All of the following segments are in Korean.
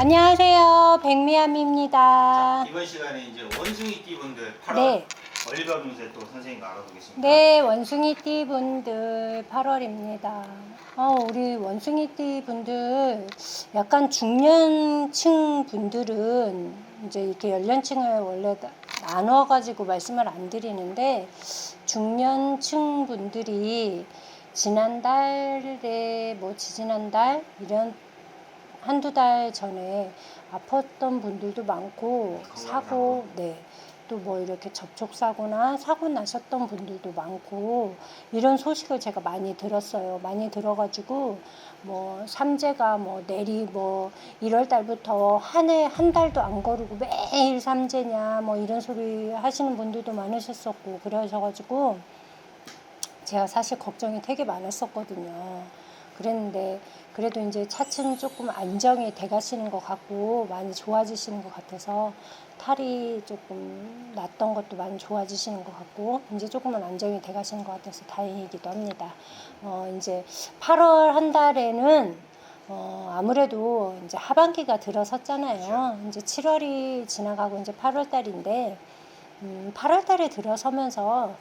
안녕하세요. 백미암입니다. 이번 시간에 이제 원숭이 띠분들 8월 네. 월별 운세 또 선생님과 알아보겠습니다. 네, 원숭이 띠 분들 8월입니다. 어, 우리 원숭이 띠 분들 약간 중년층 분들은 이제 이렇게 연령층을 원래 나- 나눠가지고 말씀을 안 드리는데 중년층 분들이 지난달에 뭐 지지난달 이런 한두 달 전에 아팠던 분들도 많고 사고 네. 또 뭐 이렇게 접촉 사고나 사고 나셨던 분들도 많고 이런 소식을 제가 많이 들었어요. 많이 들어가지고 뭐 삼재가 뭐 내리 뭐 1월 달부터 한 해 한 달도 안 거르고 매일 삼재냐 뭐 이런 소리 하시는 분들도 많으셨었고 그러셔가지고 제가 사실 걱정이 되게 많았었거든요. 그랬는데 그래도 이제 차츰 조금 안정이 돼 가시는 것 같고 많이 좋아지시는 것 같아서 탈이 조금 났던 것도 많이 좋아지시는 것 같고 이제 조금은 안정이 돼 가시는 것 같아서 다행이기도 합니다. 어, 이제 8월 한 달에는 어, 아무래도 이제 하반기가 들어섰잖아요. 이제 7월이 지나가고 이제 8월 달인데 음, 8월 달에 들어서면서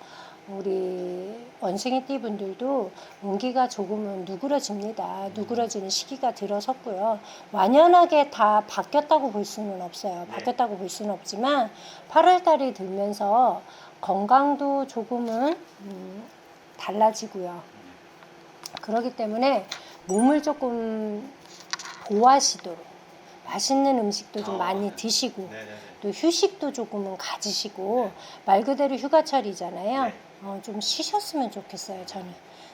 우리 원숭이 띠 분들도 운기가 조금은 누그러집니다. 누그러지는 시기가 들어섰고요. 완연하게 다 바뀌었다고 볼 수는 없어요. 네. 바뀌었다고 볼 수는 없지만 8월 달이 들면서 건강도 조금은 음, 달라지고요. 그렇기 때문에 몸을 조금 보호하시도록 맛있는 음식도 좀 아, 많이 네. 드시고 네네네. 또 휴식도 조금은 가지시고 말 그대로 휴가철이잖아요. 네. 어, 좀 쉬셨으면 좋겠어요. 저는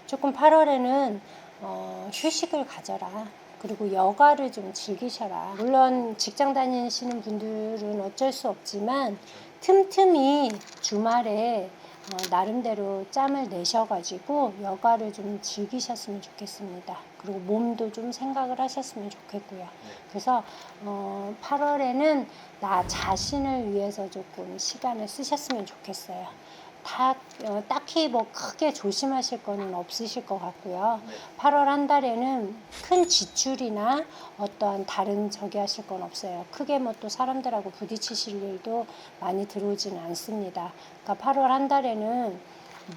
조금 8월에는 어, 휴식을 가져라. 그리고 여가를 좀 즐기셔라. 물론 직장 다니시는 분들은 어쩔 수 없지만 틈틈이 주말에 어, 나름대로 짬을 내셔가지고 여가를 좀 즐기셨으면 좋겠습니다. 그리고 몸도 좀 생각을 하셨으면 좋겠고요. 그래서 어, 8월에는 나 자신을 위해서 조금 시간을 쓰셨으면 좋겠어요. 다, 어, 딱히 뭐 크게 조심하실 거는 없으실 것 같고요. 네. 8월 한 달에는 큰 지출이나 어떠한 다른 저기 하실 건 없어요. 크게 뭐 또 사람들하고 부딪히실 일도 많이 들어오지는 않습니다. 그러니까 8월 한 달에는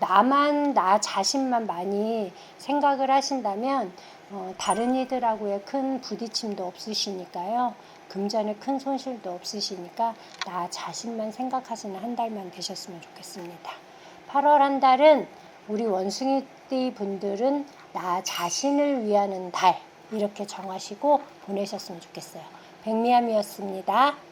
나만, 나 자신만 많이 생각을 하신다면 어, 다른 이들하고의 큰 부딪힘도 없으시니까요. 금전에 큰 손실도 없으시니까 나 자신만 생각하시는 한 달만 되셨으면 좋겠습니다. 8월 한 달은 우리 원숭이띠 분들은 나 자신을 위하는 달 이렇게 정하시고 보내셨으면 좋겠어요. 백미암이었습니다.